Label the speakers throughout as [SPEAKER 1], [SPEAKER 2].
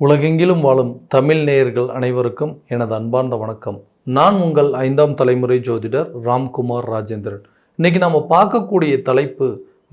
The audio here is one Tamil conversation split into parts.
[SPEAKER 1] உலகெங்கிலும் வாழும் தமிழ் நேயர்கள் அனைவருக்கும் எனது அன்பார்ந்த வணக்கம். நான் உங்கள் ஐந்தாம் தலைமுறை ஜோதிடர் ராம்குமார் ராஜேந்திரன். இன்னைக்கு நம்ம பார்க்கக்கூடிய தலைப்பு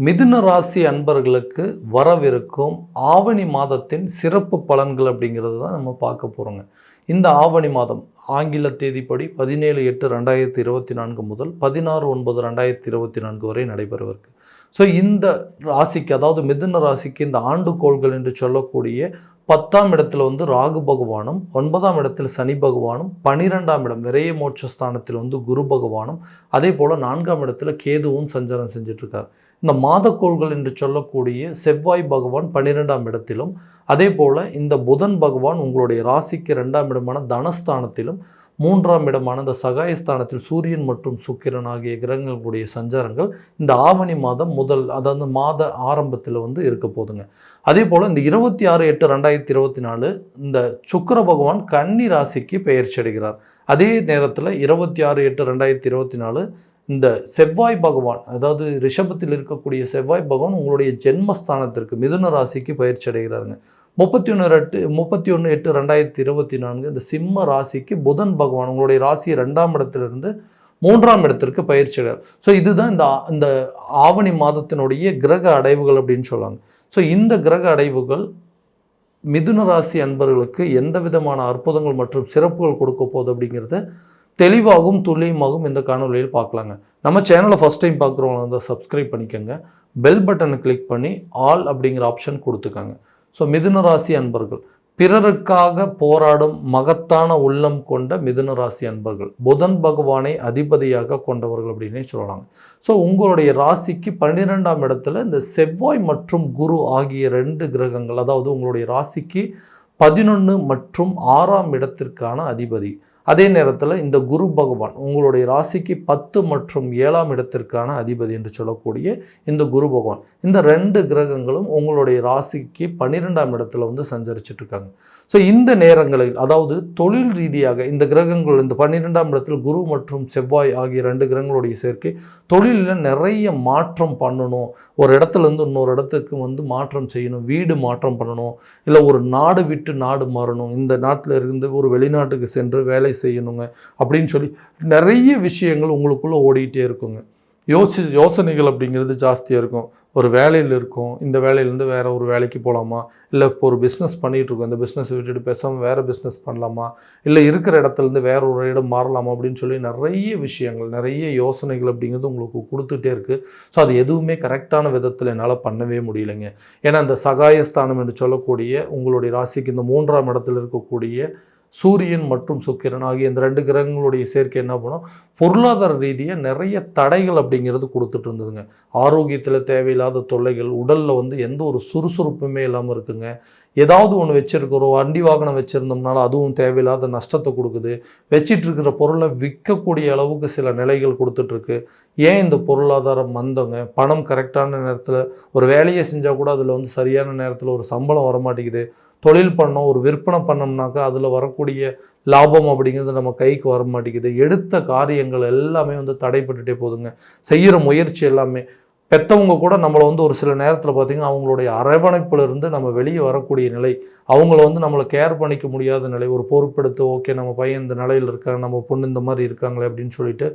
[SPEAKER 1] மிதுன ராசி அன்பர்களுக்கு வரவிருக்கும் ஆவணி மாதத்தின் சிறப்பு பலன்கள் அப்படிங்கிறது தான் நம்ம பார்க்க போகிறோங்க இந்த ஆவணி மாதம் ஆங்கில தேதிப்படி பதினேழு எட்டு ரெண்டாயிரத்தி இருபத்தி நான்கு முதல் பதினாறு ஒன்பது ரெண்டாயிரத்தி இருபத்தி நான்கு வரை நடைபெறவிருக்கு. ஸோ இந்த ராசிக்கு அதாவது மிதுன ராசிக்கு இந்த ஆண்டுகோள்கள் என்று சொல்லக்கூடிய பத்தாம் இடத்துல வந்து ராகு பகவானும் ஒன்பதாம் இடத்தில் சனி பகவானும் பனிரெண்டாம் இடம் விரைய மோட்சஸ்தானத்தில் வந்து குரு பகவானும் அதே போல் நான்காம் இடத்துல கேதுவும் சஞ்சாரம் செஞ்சிட்ருக்கார். இந்த மாதக்கோள்கள் என்று சொல்லக்கூடிய செவ்வாய் பகவான் பன்னிரெண்டாம் இடத்திலும் அதே போல் இந்த புதன் பகவான் உங்களுடைய ராசிக்கு ரெண்டாம் இடமான தனஸ்தானத்திலும் மூன்றாம் இடமான இந்த சகாயஸ்தானத்தில் சூரியன் மற்றும் சுக்கிரன் ஆகிய கிரகங்களுடைய சஞ்சாரங்கள் இந்த ஆவணி மாதம் முதல் அதாவது மாத ஆரம்பத்தில் வந்து இருக்க போதுங்க. அதே போல் இந்த இருபத்தி ஆறு எட்டு ரெண்டாயிரத்தி இருபத்தி நாலு இந்த சுக்கர பகவான் கன்னி ராசிக்கு பெயர்ச்சி அடைகிறார். அதே நேரத்தில் இருபத்தி ஆறு எட்டு ரெண்டாயிரத்தி இருபத்தி நாலு இந்த செவ்வாய் பகவான் அதாவது ரிஷபத்தில் இருக்கக்கூடிய செவ்வாய் பகவான் உங்களுடைய ஜென்மஸ்தானத்திற்கு மிதுன ராசிக்கு பயிற்சி அடைகிறாருங்க. முப்பத்தி ஒன்று எட்டு முப்பத்தி ஒன்று எட்டு ரெண்டாயிரத்தி இருபத்தி நான்கு இந்த சிம்ம ராசிக்கு புதன் பகவான் உங்களுடைய ராசி ரெண்டாம் இடத்திலிருந்து மூன்றாம் இடத்திற்கு பயிற்சி அடைகிறார். ஸோ இதுதான் இந்த இந்த ஆவணி மாதத்தினுடைய கிரக அடைவுகள் அப்படின்னு சொல்லுவாங்க. ஸோ இந்த கிரக அடைவுகள் மிதுன ராசி அன்பர்களுக்கு எந்த விதமான அற்புதங்கள் மற்றும் சிறப்புகள் கொடுக்க போகுது அப்படிங்கிறத தெளிவாகவும் துல்லியமாகவும் இந்த காணொலியில் பார்க்கலாங்க. நம்ம சேனலை ஃபஸ்ட் டைம் பார்க்குறவங்க வந்து சப்ஸ்கிரைப் பண்ணிக்கோங்க. பெல் பட்டனை கிளிக் பண்ணி ஆல் அப்படிங்கிற ஆப்ஷன் கொடுத்துக்கோங்க. ஸோ மிதுன ராசி அன்பர்கள் பிறருக்காக போராடும் மகத்தான உள்ளம் கொண்ட மிதுன ராசி அன்பர்கள். புதன் பகவானை அதிபதியாக கொண்டவர்கள் அப்படின்னே சொல்லலாம். ஸோ உங்களுடைய ராசிக்கு பன்னிரெண்டாம் இடத்துல இந்த செவ்வாய் மற்றும் குரு ஆகிய ரெண்டு கிரகங்கள் அதாவது உங்களுடைய ராசிக்கு பதினொன்று மற்றும் ஆறாம் இடத்திற்கான அதிபதி. அதே நேரத்தில் இந்த குரு பகவான் உங்களுடைய ராசிக்கு பத்து மற்றும் ஏழாம் இடத்திற்கான அதிபதி என்று சொல்லக்கூடிய இந்த குரு பகவான் இந்த ரெண்டு கிரகங்களும் உங்களுடைய ராசிக்கு பன்னிரெண்டாம் இடத்துல வந்து சஞ்சரிச்சிட்டு இருக்காங்க ஸோ இந்த நேரங்களில் அதாவது தொழில் ரீதியாக இந்த கிரகங்கள் இந்த பன்னிரெண்டாம் இடத்தில் குரு மற்றும் செவ்வாய் ஆகிய ரெண்டு கிரகங்களுடைய சேர்க்கை தொழிலில் நிறைய மாற்றம் பண்ணணும். ஒரு இடத்துல இருந்து இன்னொரு இடத்துக்கு வந்து மாற்றம் செய்யணும் வீடு மாற்றம் பண்ணணும் இல்லை ஒரு நாடு விட்டு நாடு மாறணும். இந்த நாட்டில் இருந்து ஒரு வெளிநாட்டுக்கு சென்று வேலை செய்யணுங்க அப்படின்னு சொல்லி நிறைய விஷயங்கள் உங்களுக்குள்ளே ஓடிக்கிட்டே இருக்குங்க. யோசி யோசனைகள் அப்படிங்கிறது ஜாஸ்தியாக இருக்கும். ஒரு வேலையில் இருக்கும். இந்த வேலையிலேருந்து வேறு ஒரு வேலைக்கு போகலாமா இல்லை இப்போ ஒரு பிஸ்னஸ் பண்ணிகிட்டு இருக்கோம். இந்த பிஸ்னஸ் விட்டுட்டு பேசாமல் வேறு பிஸ்னஸ் பண்ணலாமா? இல்லை இருக்கிற இடத்துலேருந்து வேறு ஒரு இடம் மாறலாமா? அப்படின்னு சொல்லி நிறைய விஷயங்கள் நிறைய யோசனைகள் அப்படிங்கிறது உங்களுக்கு கொடுத்துட்டே இருக்குது ஸோ அது எதுவுமே கரெக்டான விதத்தில் என்னால் பண்ணவே முடியலைங்க. ஏன்னா அந்த சகாயஸ்தானம் என்று சொல்லக்கூடிய உங்களுடைய ராசிக்கு இந்த மூன்றாம் இடத்துல இருக்கக்கூடிய சூரியன் மற்றும் சுக்கிரன் ஆகிய இந்த ரெண்டு கிரகங்களுடைய சேர்க்கை என்ன பண்ணும்? பொருளாதார ரீதியாக நிறைய தடைகள் அப்படிங்கிறது கொடுத்துட்டு இருந்ததுங்க. ஆரோக்கியத்தில் தேவையில்லாத தொல்லைகள் உடலில் வந்து எந்த ஒரு சுறுசுறுப்புமே இல்லாமல் இருக்குங்க. ஏதாவது ஒன்று வச்சுருக்கிறோம் வண்டி வாகனம் வச்சுருந்தோம்னால அதுவும் தேவையில்லாத நஷ்டத்தை கொடுக்குது. வச்சிட்டு இருக்கிற பொருளை விற்கக்கூடிய அளவுக்கு சில நிலைகள் கொடுத்துட்ருக்கு ஏன் இந்த பொருளாதாரம் மந்தங்க? பணம் கரெக்டான நேரத்தில் ஒரு வேலையை செஞ்சால் கூட அதில் வந்து சரியான நேரத்தில் ஒரு சம்பளம் வர மாட்டேங்குது தொழில் பண்ணோம் ஒரு விற்பனை பண்ணோம்னாக்கா அதில் வரக்கூடிய லாபம் அப்படிங்கிறது நம்ம கைக்கு வர மாட்டேங்குது. எடுத்த காரியங்கள் எல்லாமே வந்து தடைப்பட்டுட்டே போகுதுங்க. செய்கிற முயற்சி எல்லாமே. பெற்றவங்க கூட நம்மளை வந்து ஒரு சில நேரத்தில் பார்த்திங்கன்னா அவங்களுடைய அரவணைப்பிலிருந்து நம்ம வெளியே வரக்கூடிய நிலை அவங்கள வந்து நம்மளை கேர் பண்ணிக்க முடியாத நிலை ஒரு பொறுப்பெடுத்து ஓகே நம்ம பையன் இந்த நிலையில் இருக்காங்க நம்ம பொண்ணு இந்த மாதிரி இருக்காங்களே அப்படின்னு சொல்லிட்டு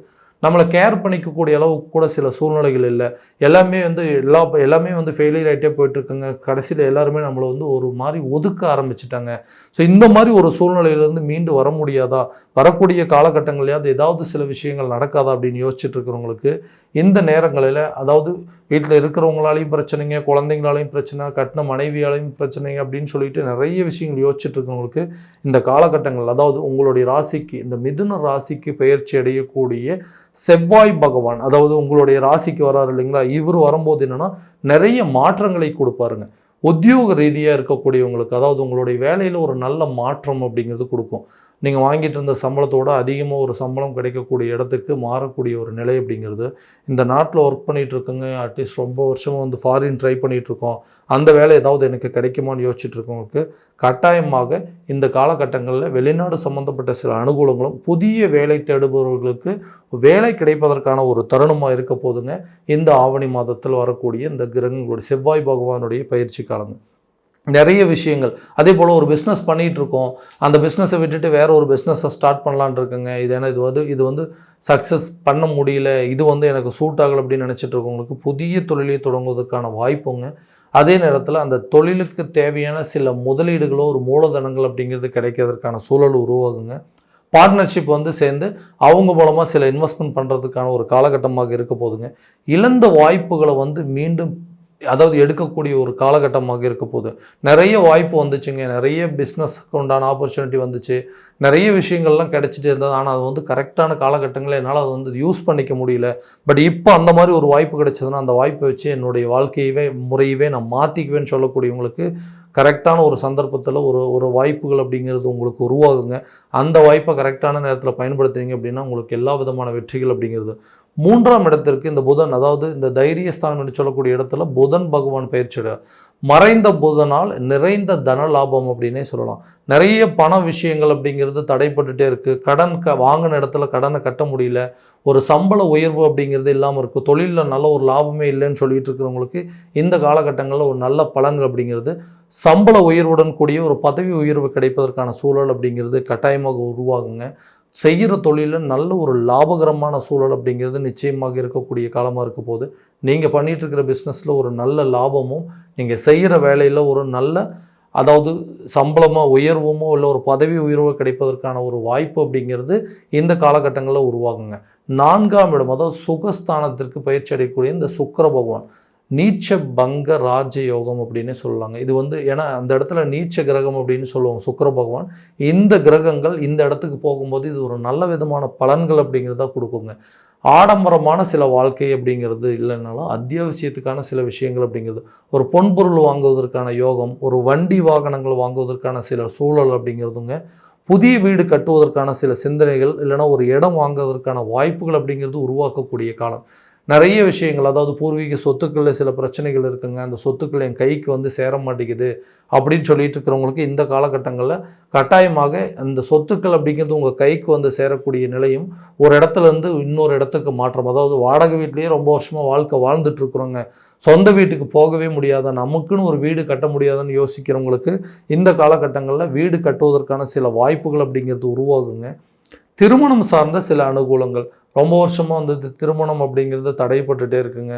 [SPEAKER 1] நம்மளை கேர் பண்ணிக்கக்கூடிய அளவுக்கு கூட சில சூழ்நிலைகள் இல்லை. எல்லாமே வந்து எல்லா எல்லாமே வந்து ஃபெயிலியர் ஆகிட்டே போயிட்டுருக்குங்க. கடைசியில் எல்லாருமே நம்மளை வந்து ஒரு மாதிரி ஒதுக்க ஆரம்பிச்சிட்டாங்க. ஸோ இந்த மாதிரி ஒரு சூழ்நிலையிலேருந்து மீண்டு வர முடியாதா? வரக்கூடிய காலகட்டங்களையாவது ஏதாவது சில விஷயங்கள் நடக்காதா அப்படின்னு யோசிச்சுட்டு இருக்கிறவங்களுக்கு இந்த நேரங்களில் அதாவது வீட்டில் இருக்கிறவங்களாலையும் பிரச்சனைங்க குழந்தைங்களாலையும் பிரச்சனை கட்டின மனைவியாலையும் பிரச்சனைங்க அப்படின்னு சொல்லிட்டு நிறைய விஷயங்கள் யோசிச்சுட்டு இருக்கவங்களுக்கு இந்த காலகட்டங்கள் அதாவது உங்களுடைய ராசிக்கு இந்த மிதுன ராசிக்கு பயிற்சி அடையக்கூடிய செவ்வாய் பகவான் அதாவது உங்களுடைய ராசிக்கு வராரு இல்லைங்களா இவர் வரும்போது என்னன்னா நிறைய மாற்றங்களை கொடுப்பாருங்க. உத்தியோக ரீதியாக இருக்கக்கூடியவங்களுக்கு அதாவது உங்களுடைய வேலையில் ஒரு நல்ல மாற்றம் அப்படிங்கிறது கொடுக்கும். நீங்கள் வாங்கிட்டு இருந்த சம்பளத்தோட அதிகமாக ஒரு சம்பளம் கிடைக்கக்கூடிய இடத்துக்கு மாறக்கூடிய ஒரு நிலை அப்படிங்கிறது. இந்த நாட்டில் ஒர்க் பண்ணிகிட்டு இருக்கோங்க அட்லீஸ்ட் ரொம்ப வருஷமாக வந்து ஃபாரின் ட்ரை பண்ணிகிட்ருக்கோம் அந்த வேலை ஏதாவது எனக்கு கிடைக்குமான்னு யோசிச்சுட்டு இருக்கவங்களுக்கு கட்டாயமாக இந்த காலகட்டங்களில் வெளிநாடு சம்பந்தப்பட்ட சில அனுகூலங்களும் புதிய வேலை தேடுபவர்களுக்கு வேலை கிடைப்பதற்கான ஒரு தருணமாக இருக்க போதுங்க. இந்த ஆவணி மாதத்தில் வரக்கூடிய இந்த கிரகங்களுடைய செவ்வாய் பகவானுடைய பயிற்சி காலங்கள். நிறைய விஷயங்கள். அதே போல் ஒரு பிஸ்னஸ் பண்ணிகிட்டு இருக்கோம் அந்த பிஸ்னஸை விட்டுட்டு வேற ஒரு பிஸ்னஸை ஸ்டார்ட் பண்ணலான்னு இருக்குங்க. இது ஏன்னா இது வந்து இது வந்து சக்ஸஸ் பண்ண முடியல. இது வந்து எனக்கு சூட் ஆகலை அப்படின்னு நினச்சிட்டு இருக்கவங்களுக்கு புதிய தொழிலை தொடங்குவதற்கான வாய்ப்புங்க. அதே நேரத்தில் அந்த தொழிலுக்கு தேவையான சில முதலீடுகளோ ஒரு மூலதனங்கள் அப்படிங்கிறது கிடைக்கிறதுக்கான சூழல் உருவாகுங்க. பார்ட்னர்ஷிப் வந்து சேர்ந்து அவங்க மூலமாக சில இன்வெஸ்ட்மெண்ட் பண்ணுறதுக்கான ஒரு காலகட்டமாக இருக்க போதுங்க இழந்த வாய்ப்புகளை வந்து மீண்டும் அதாவது எடுக்கக்கூடிய ஒரு காலகட்டமாக இருக்க போகுது. நிறைய வாய்ப்பு வந்துச்சுங்க. நிறைய பிஸ்னஸ்க்கு உண்டான ஆப்பர்ச்சுனிட்டி வந்துச்சு. நிறைய விஷயங்கள்லாம் கிடைச்சிட்டு இருந்தது. ஆனால் அது வந்து கரெக்டான காலகட்டங்களில் என்னால் அது வந்து யூஸ் பண்ணிக்க முடியல. பட் இப்போ அந்த மாதிரி ஒரு வாய்ப்பு கிடைச்சதுன்னா அந்த வாய்ப்பை வச்சு என்னுடைய வாழ்க்கையவே முறையவே நான் மாற்றிக்குவேன்னு சொல்லக்கூடியவங்களுக்கு கரெக்டான ஒரு சந்தர்ப்பத்தில் ஒரு ஒரு வாய்ப்புகள் அப்படிங்கிறது உங்களுக்கு உருவாகுங்க. அந்த வாய்ப்பை கரெக்டான நேரத்தில் பயன்படுத்துனீங்க அப்படின்னா உங்களுக்கு எல்லா விதமான வெற்றிகள் அப்படிங்கிறது மூன்றாம் இடத்திற்கு இந்த புதன் அதாவது இந்த தைரியஸ்தானம் என்று சொல்லக்கூடிய இடத்துல புதன் பகவான் பயிற்சியிட மறைந்த புதனால் நிறைந்த தன லாபம் அப்படின்னே சொல்லலாம். நிறைய பண விஷயங்கள் அப்படிங்கிறது தடைப்பட்டுட்டே இருக்குது கடன் க வாங்கின இடத்துல கடனை கட்ட முடியல. ஒரு சம்பள உயர்வு அப்படிங்கிறது இல்லாமல் இருக்குது தொழிலில் நல்ல ஒரு லாபமே இல்லைன்னு சொல்லிட்டு இருக்கிறவங்களுக்கு இந்த காலகட்டங்களில் ஒரு நல்ல பலன்கள் அப்படிங்கிறது சம்பள உயர்வுடன் கூடிய ஒரு பதவி உயர்வு கிடைப்பதற்கான சூழல் அப்படிங்கிறது கட்டாயமாக உருவாகுங்க. செய்கிற தொழிலில் நல்ல ஒரு லாபகரமான சூழல் அப்படிங்கிறது நிச்சயமாக இருக்கக்கூடிய காலமாக இருக்க போது நீங்கள் பண்ணிகிட்ருக்கிற பிஸ்னஸில் ஒரு நல்ல லாபமும் நீங்கள் செய்கிற வேலையில் ஒரு நல்ல அதாவது சம்பளமோ உயர்வுமோ இல்லை ஒரு பதவி உயர்வோ கிடைப்பதற்கான ஒரு வாய்ப்பு அப்படிங்கிறது இந்த காலகட்டங்களில் உருவாகுங்க. நான்காம் இடம் அதாவது சுகஸ்தானத்திற்கு பயிற்சி அடையக்கூடிய இந்த சுக்கர பகவான். நீச்ச பங்க ராஜயோகம் அப்படின்னு சொல்லலாங்க இது வந்து ஏன்னா அந்த இடத்துல நீச்ச கிரகம் அப்படின்னு சொல்லுவோம் சுக்கர பகவான். இந்த கிரகங்கள் இந்த இடத்துக்கு போகும்போது இது ஒரு நல்ல விதமான பலன்கள் அப்படிங்கிறதா கொடுக்குங்க. ஆடம்பரமான சில வாழ்க்கை அப்படிங்கிறது இல்லைனாலும் அத்தியாவசியத்துக்கான சில விஷயங்கள் அப்படிங்கிறது. ஒரு பொன்பொருள் வாங்குவதற்கான யோகம் ஒரு வண்டி வாகனங்கள் வாங்குவதற்கான சில சூழல் அப்படிங்கிறதுங்க. புதிய வீடு கட்டுவதற்கான சில சிந்தனைகள் இல்லைன்னா ஒரு இடம் வாங்குவதற்கான வாய்ப்புகள் அப்படிங்கிறது உருவாக்கக்கூடிய காலம். நிறைய விஷயங்கள் அதாவது பூர்வீக சொத்துக்களில் சில பிரச்சனைகள் இருக்குங்க. அந்த சொத்துக்கள் என் கைக்கு வந்து சேர மாட்டேங்குது அப்படின்னு சொல்லிட்டு இருக்கிறவங்களுக்கு இந்த காலகட்டங்களில் கட்டாயமாக அந்த சொத்துக்கள் அப்படிங்கிறது உங்கள் கைக்கு வந்து சேரக்கூடிய நிலையும் ஒரு இடத்துல இருந்து இன்னொரு இடத்துக்கு மாற்றம். அதாவது வாடகை வீட்லேயே ரொம்ப வருஷமாக வாழ்க்கை வாழ்ந்துட்டுருக்குறோங்க சொந்த வீட்டுக்கு போகவே முடியாத நமக்குன்னு ஒரு வீடு கட்ட முடியாதுன்னு யோசிக்கிறவங்களுக்கு இந்த காலகட்டங்களில் வீடு கட்டுவதற்கான சில வாய்ப்புகள் அப்படிங்கிறது உருவாகுங்க. திருமணம் சார்ந்த சில அனுகூலங்கள். ரொம்ப வருஷமாக வந்து இது திருமணம் அப்படிங்கிறது தடைப்பட்டுட்டே இருக்குங்க.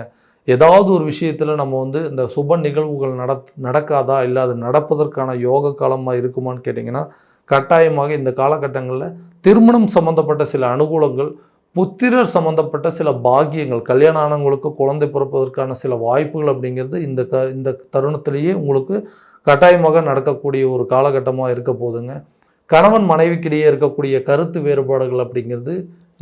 [SPEAKER 1] ஏதாவது ஒரு விஷயத்தில் நம்ம வந்து இந்த சுப நிகழ்வுகள் நட நடக்காதா? இல்லை அது நடப்பதற்கான யோக காலமாக இருக்குமான்னு கேட்டிங்கன்னா கட்டாயமாக இந்த காலகட்டங்களில் திருமணம் சம்மந்தப்பட்ட சில அனுகூலங்கள் புத்திரர் சம்மந்தப்பட்ட சில பாக்கியங்கள் கல்யாணம் ஆனவங்களுக்கு குழந்தை பிறப்பதற்கான சில வாய்ப்புகள் அப்படிங்கிறது இந்த க இந்த தருணத்திலேயே உங்களுக்கு கட்டாயமாக நடக்கக்கூடிய ஒரு காலகட்டமாக இருக்க போதுங்க கணவன் மனைவிக்கிடையே இருக்கக்கூடிய கருத்து வேறுபாடுகள் அப்படிங்கிறது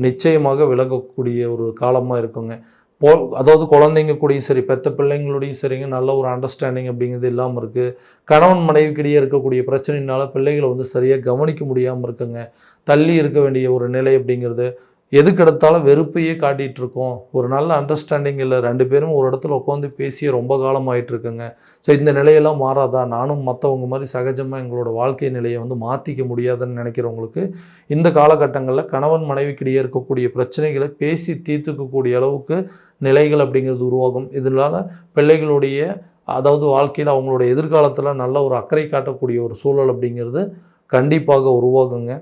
[SPEAKER 1] நிச்சயமாக விலகக்கூடிய ஒரு காலமாக இருக்குங்க. போ அதாவது குழந்தைங்க கூடயும் சரி பெத்த பிள்ளைங்களோடையும் சரிங்க நல்ல ஒரு அண்டர்ஸ்டாண்டிங் அப்படிங்கிறது இல்லாமல் இருக்குது கணவன் மனைவிக்கிடையே இருக்கக்கூடிய பிரச்சனையினால் பிள்ளைகளை வந்து சரியாக கவனிக்க முடியாமல் இருக்குங்க. தள்ளி இருக்க வேண்டிய ஒரு நிலை அப்படிங்கிறது. எதுக்கு எடுத்தாலும் வெறுப்பையே காட்டிகிட்டு இருக்கோம் ஒரு நல்ல அண்டர்ஸ்டாண்டிங் இல்லை. ரெண்டு பேரும் ஒரு இடத்துல உட்காந்து பேசி ரொம்ப காலம் ஆயிட்டு இருக்குங்க ஸோ இந்த நிலையெல்லாம் மாறாதா? நானும் மற்றவங்க மாதிரி சகஜமாக எங்களோட வாழ்க்கை நிலையை வந்து மாற்றிக்க முடியாதுன்னு நினைக்கிறவங்களுக்கு இந்த காலகட்டங்களில் கணவன் மனைவிக்கிடையே இருக்கக்கூடிய பிரச்சனைகளை பேசி தீர்த்துக்கக்கூடிய அளவுக்கு நிலைகள் அப்படிங்கிறது உருவாகும். இதனால் பிள்ளைகளுடைய அதாவது வாழ்க்கையில் அவங்களோட எதிர்காலத்தில் நல்ல ஒரு அக்கறை காட்டக்கூடிய ஒரு சூழல் அப்படிங்கிறது கண்டிப்பாக உருவாகுங்க.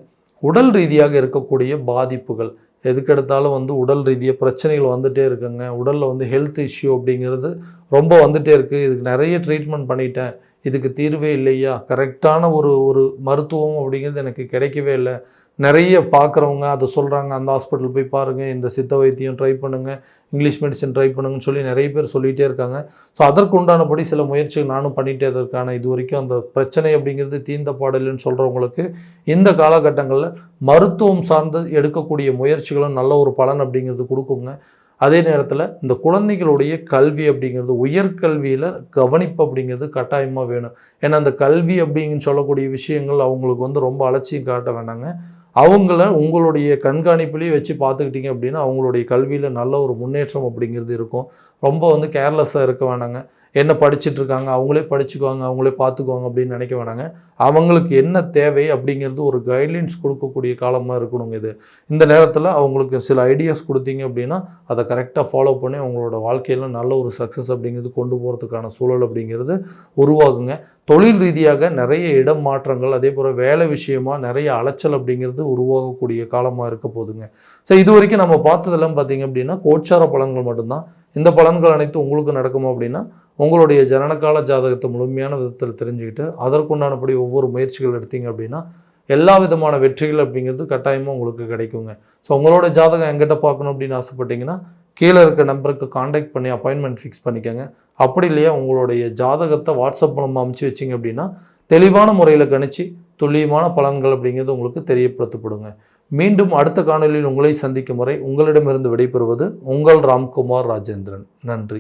[SPEAKER 1] உடல் ரீதியாக இருக்கக்கூடிய பாதிப்புகள். எதுக்கெடுத்தாலும் வந்து உடல் ரீதியாக பிரச்சனைகள் வந்துகிட்டே இருக்குங்க. உடலில் வந்து ஹெல்த் இஷ்யூ அப்படிங்கிறது ரொம்ப வந்துகிட்டே இருக்குது இதுக்கு நிறைய ட்ரீட்மெண்ட் பண்ணிட்டேன். இதுக்கு தீர்வே இல்லையா? கரெக்டான ஒரு ஒரு மருத்துவம் அப்படிங்கிறது எனக்கு கிடைக்கவே இல்லை. நிறைய பார்க்குறவங்க அதை சொல்கிறாங்க அந்த ஹாஸ்பிட்டல் போய் பாருங்கள் இந்த சித்த வைத்தியம் ட்ரை பண்ணுங்கள் இங்கிலீஷ் மெடிசன் ட்ரை பண்ணுங்கன்னு சொல்லி நிறைய பேர் சொல்லிகிட்டே இருக்காங்க. ஸோ அதற்கு உண்டானபடி சில முயற்சிகள் நானும் பண்ணிகிட்டே அதற்கான இது வரைக்கும் அந்த பிரச்சனை அப்படிங்கிறது தீர்ந்த பாடலைன்னு சொல்கிறவங்களுக்கு இந்த காலகட்டங்களில் மருத்துவம் சார்ந்து எடுக்கக்கூடிய முயற்சிகளும் நல்ல ஒரு பலன் அப்படிங்கிறது கொடுக்குங்க. அதே நேரத்தில் இந்த குழந்தைகளுடைய கல்வி அப்படிங்கிறது உயர்கல்வியில் கவனிப்பு அப்படிங்கிறது கட்டாயமாக வேணும். ஏன்னா அந்த கல்வி அப்படிங்கன்னு சொல்லக்கூடிய விஷயங்கள் அவங்களுக்கு வந்து ரொம்ப அலட்சியம் காட்ட வேண்டாங்க அவங்கள உங்களுடைய கண்காணிப்புலேயே வச்சு பார்த்துக்கிட்டீங்க அப்படின்னா அவங்களுடைய கல்வியில் நல்ல ஒரு முன்னேற்றம் அப்படிங்கிறது இருக்கும். ரொம்ப வந்து கேர்லெஸ்ஸாக இருக்க வேணாங்க. என்ன படிச்சிட்டு இருக்காங்க அவங்களே படிச்சுக்குவாங்க அவங்களே பார்த்துக்குவாங்க அப்படின்னு நினைக்க வேணாங்க அவங்களுக்கு என்ன தேவை அப்படிங்கிறது ஒரு கைட்லைன்ஸ் கொடுக்கக்கூடிய காலமாக இருக்கணுங்க இது. இந்த நேரத்தில் அவங்களுக்கு சில ஐடியாஸ் கொடுத்தீங்க அப்படின்னா அதை கரெக்டாக ஃபாலோ பண்ணி அவங்களோட வாழ்க்கையில் நல்ல ஒரு சக்ஸஸ் அப்படிங்கிறது கொண்டு போகிறதுக்கான சூழல் அப்படிங்கிறது உருவாகுங்க. தொழில் ரீதியாக நிறைய இடம் மாற்றங்கள் அதே போல் வேலை விஷயமாக நிறைய அலைச்சல் அப்படிங்கிறது உருவாகக்கூடிய காலமாக இருக்க போகுதுங்க. ஸோ இது வரைக்கும் நம்ம பார்த்ததெல்லாம் பார்த்தீங்க அப்படின்னா கோச்சார பழங்கள் மட்டும்தான். இந்த பலன்கள் அனைத்தும் உங்களுக்கு நடக்குமா அப்படின்னா உங்களுடைய ஜனனகால ஜாதகத்தை முழுமையான விதத்தில் தெரிஞ்சுக்கிட்டு அதற்குண்டானபடி ஒவ்வொரு முயற்சிகள் எடுத்தீங்க அப்படின்னா எல்லா விதமான வெற்றிகள் அப்படிங்கிறது கட்டாயமாக உங்களுக்கு கிடைக்குங்க. ஸோ உங்களோட ஜாதகம் எங்கிட்ட பார்க்கணும் அப்படின்னு ஆசைப்பட்டீங்கன்னா கீழே இருக்க நம்பருக்கு காண்டாக்ட் பண்ணி அப்பாயின்மெண்ட் ஃபிக்ஸ் பண்ணிக்கோங்க. அப்படி இல்லையா உங்களுடைய ஜாதகத்தை வாட்ஸ்அப் மூலமாக அமுச்சு வச்சிங்க அப்படின்னா தெளிவான முறையில் கணிச்சு துல்லியமான பலன்கள் அப்படிங்கிறது உங்களுக்கு தெரியப்படுத்தப்படுங்க. மீண்டும் அடுத்த காணொலியில் உங்களை சந்திக்கும் வரை உங்களிடமிருந்து விடைபெறுவது உங்கள் ராம்குமார் ராஜேந்திரன். நன்றி.